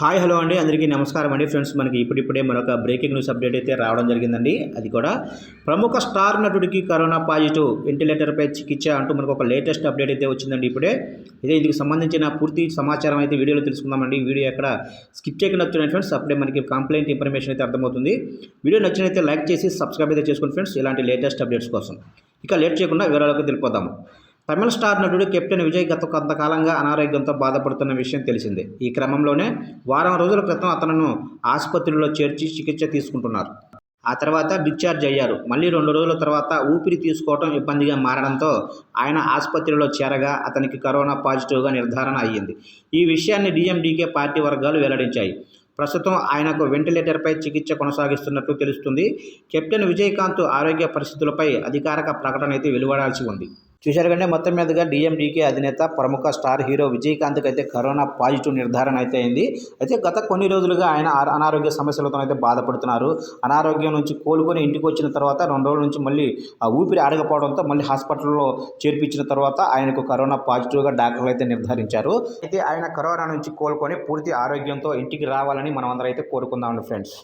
Hi hello అండి. అందరికీ నమస్కారం అండి ఫ్రెండ్స్. మనకి ఇప్పుడిప్పుడే మరొక బ్రేకింగ్ న్యూస్ అప్డేట్ అయితే రావడం జరిగిందండి. అది కూడా ప్రముఖ స్టార్ నటుడికి కరోనా పాజిటివ్ వెంటిలేటర్పై చికిత్స అంటూ మనకు ఒక లేటెస్ట్ అప్డేట్ అయితే వచ్చిందండి ఇప్పుడే. ఇదే ఇందుకు సంబంధించిన పూర్తి సమాచారం అయితే వీడియోలో తెలుసుకుందామండి. వీడియో ఎక్కడ స్కిప్ చేయకుండా చూడండి ఫ్రెండ్స్. అప్పుడే మనకి కంప్లైంట్ ఇన్ఫర్మేషన్ అయితే అర్థమవుతుంది. వీడియో నచ్చినైతే లైక్ చేసి సబ్స్క్రైబ్ అయితే చేసుకోండి ఫ్రెండ్స్. ఇలాంటి లేటెస్ట్ అప్డేట్స్ కోసం. ఇక లేట్ చేయకుండా వివరాలకు తెలిపోదాము తమిళ స్టార్ నటుడు కెప్టెన్ విజయ్ గత కొంతకాలంగా అనారోగ్యంతో బాధపడుతున్న విషయం తెలిసిందే. ఈ క్రమంలోనే వారం రోజుల క్రితం అతను ఆసుపత్రిలో చేర్చి చికిత్స తీసుకుంటున్నారు. ఆ తర్వాత డిశ్చార్జ్ అయ్యారు. మళ్ళీ రెండు రోజుల తర్వాత ఊపిరి తీసుకోవడం ఇబ్బందిగా మారడంతో ఆయన ఆసుపత్రిలో చేరగా అతనికి కరోనా పాజిటివ్గా నిర్ధారణ అయ్యింది. ఈ విషయాన్ని డిఎండికే పార్టీ వర్గాలు వెల్లడించాయి. ప్రస్తుతం ఆయనకు వెంటిలేటర్పై చికిత్స కొనసాగిస్తున్నట్లు తెలుస్తుంది. కెప్టెన్ విజయకాంత్ ఆరోగ్య పరిస్థితులపై అధికారిక ప్రకటన అయితే వెలువడాల్సి ఉంది. చూశారు కంటే మొత్తం మీదుగా డిఎండికే అధినేత ప్రముఖ స్టార్ హీరో విజయకాంత్కి అయితే కరోనా పాజిటివ్ నిర్ధారణ అయితే అయింది. అయితే గత కొన్ని రోజులుగా ఆయన అనారోగ్య సమస్యలతో అయితే బాధపడుతున్నారు. అనారోగ్యం నుంచి కోలుకొని ఇంటికి వచ్చిన తర్వాత రెండు రోజుల నుంచి మళ్ళీ ఆ ఊపిరి ఆడకపోవడంతో మళ్ళీ హాస్పిటల్లో చేర్పించిన తర్వాత ఆయనకు కరోనా పాజిటివ్గా డాక్టర్లు అయితే నిర్ధారించారు. అయితే ఆయన కరోనా నుంచి కోలుకొని పూర్తి ఆరోగ్యంతో ఇంటికి రావాలని మనం అందరూ అయితే కోరుకుందామండి ఫ్రెండ్స్.